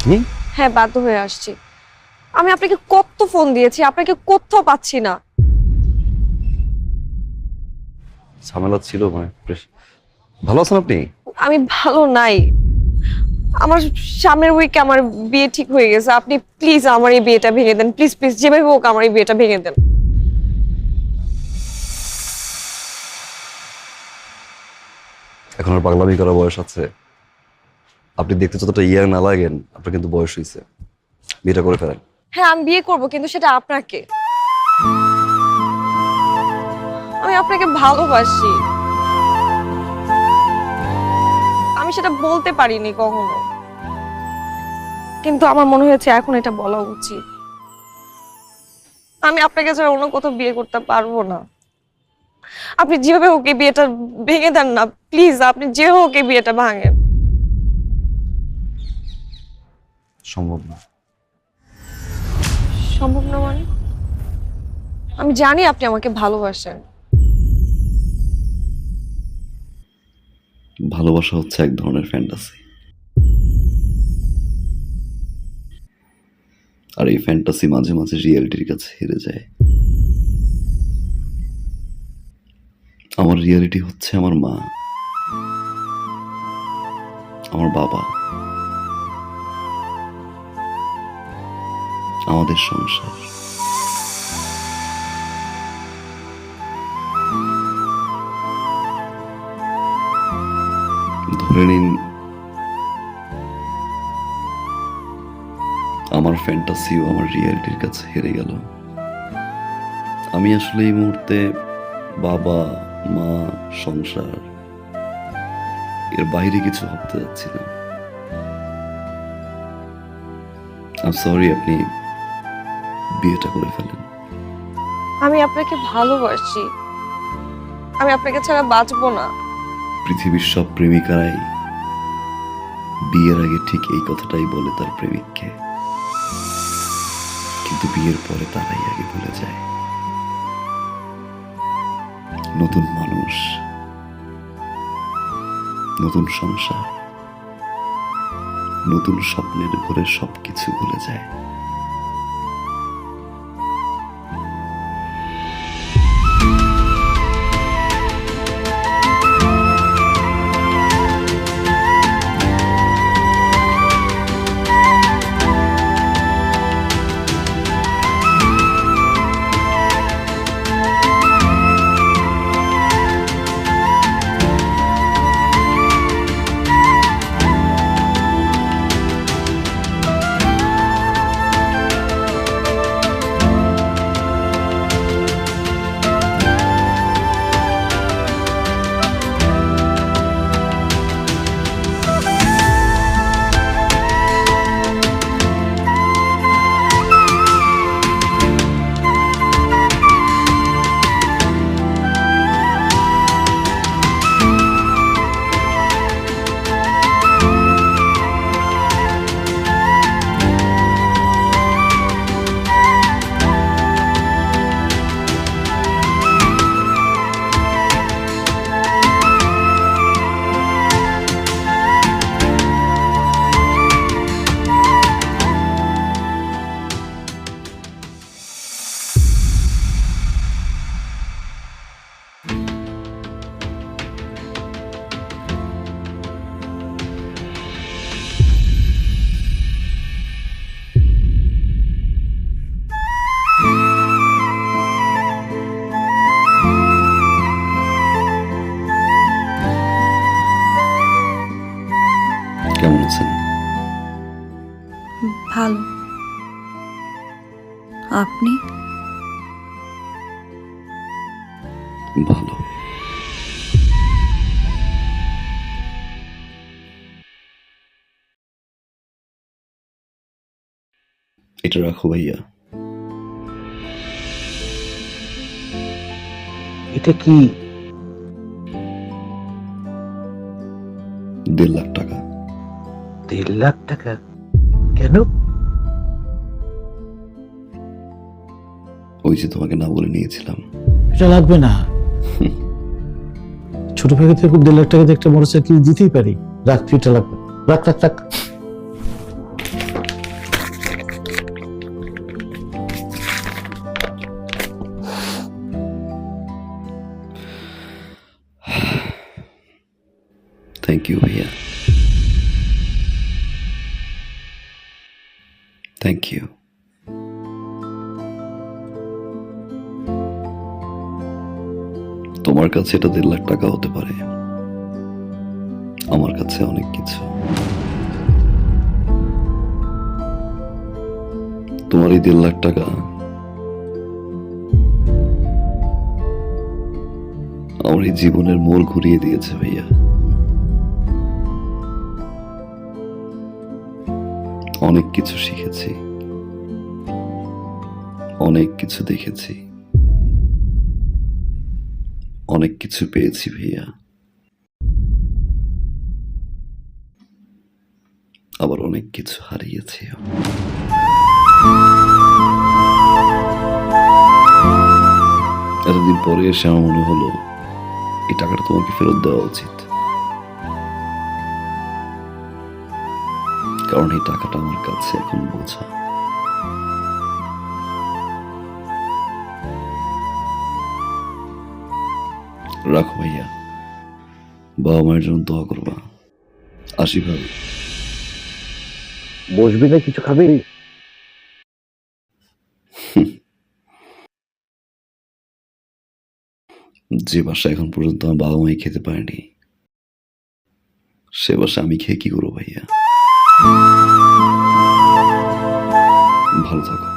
আপনি? হ্যাঁ বাধ্য হয়ে আসছি। আমি আপনাকে কত ফোন দিয়েছি আপনাকে কোথাও পাচ্ছি না। ঝামেলা ছিল মানে ভালো আছেন আপনি? আমি ভালো নাই। আমার সামনের উইকে আমার বিয়ে ঠিক হয়ে গেছে। আপনি প্লিজ আমার এই বিয়েটা ভেঙে দেন। প্লিজ প্লিজ যেভাবে হোক আমার এই বিয়েটা ভেঙে দেন। এখন আর পাগলামি করার বয়স আছে। আপনি দেখতে যতটা ইয়ার না লাগেন, আপনার কিন্তু বয়স হয়েছে বিয়েটা করে ফেলেন। হ্যাঁ আমি বিয়ে করব, কিন্তু সেটা আপনাকে। আমি আপনাকে ভালোবাসি। আমি সেটা বলতে পারিনি কখনো। কিন্তু আমার মনে হয়েছে এখন এটা বলা উচিত। আমি আপনাকে ছাড়া অন্য কোথাও বিয়ে করতে পারব না। আপনি যেভাবে হোক বিয়েটা ভেঙে দেন না, প্লিজ, আপনি যে হোক বিয়েটা ভাঙেন। সম্ভব না। সম্ভব না মানে? আমি জানি আপনি আমাকে ভালোবাসেন। ভালোবাসা হচ্ছে এক ধরনের ফ্যান্টাসি আর এই ফ্যান্টাসি মাঝে মাঝে রিয়েলিটির কাছে হেরে যায়। আমার রিয়েলিটি হচ্ছে আমার মা। আমার বাবা। আমাদের সংসার। ধরে নিন, আমার ফ্যান্টাসিও আমার রিয়ালিটির কাছে হেরে গেল। আমি আসলে এই মুহূর্তে বাবা, মা, সংসার, এর বাইরে কিছু ভাবতে যাচ্ছি না সরি আপনি বিয়েটা করে ফেলেন। আমি আপনাকে ভালোবাসি। আমি আপনাকে ছাড়া বাঁচবো না। পৃথিবীর সব প্রেমিকারাই বিয়ের আগে ঠিক এই কথাটাই বলে তার প্রেমিককে। কিন্তু বিয়ের পরে তারাই আগে ভুলে যায়। নতুন মানুষ নতুন সংসার নতুন স্বপ্নের ঘরে সবকিছু ভুলে যায়। ভালো। আপনি? ভালো। এটা রাখো ভাইয়া। এটা কি? দেড় লাখ টাকা। দেড় লাখ টাকা? কেন? ওই যে তোমাকে না বলে নিয়েছিলাম। এটা লাগবে না। ছোট ভাইকে তো খুব দেড় লাখ টাকা দিতেই পারি। রাখ ফিটা লাগবে রাখ রাখ রাখ। থ্যাংক ইউ ভাইয়া থ্যাংক ইউ তোমার কাছে এটা দেড় লাখ টাকা হতে পারে। আমার কাছে অনেক কিছু। তোমার এই দেড় লাখ টাকা আমার এই জীবনের মোড় ঘুরিয়ে দিয়েছে ভাইয়া। অনেক কিছু শিখেছি। অনেক কিছু দেখেছি। অনেক কিছু পেয়েছি, ভাইয়া। আবার অনেক কিছু হারিয়েছি। এতদিন পরে এসে আমার মনে হলো, এই টাকাটা তোমাকে ফেরত দেওয়া উচিত। কারণ এই টাকাটা আমার কাছে এখন বোঝা। রাখো ভাইয়া। বাবা মায়ের জন্য দোয়া করবা। আসি ভাবি বসবি না কিছু খাবি? যে বাসা এখন পর্যন্ত আমার বাবা মাই খেতে পারেনি সে বাসা আমি খেয়ে কি করব ভাইয়া? ভালো থাকো।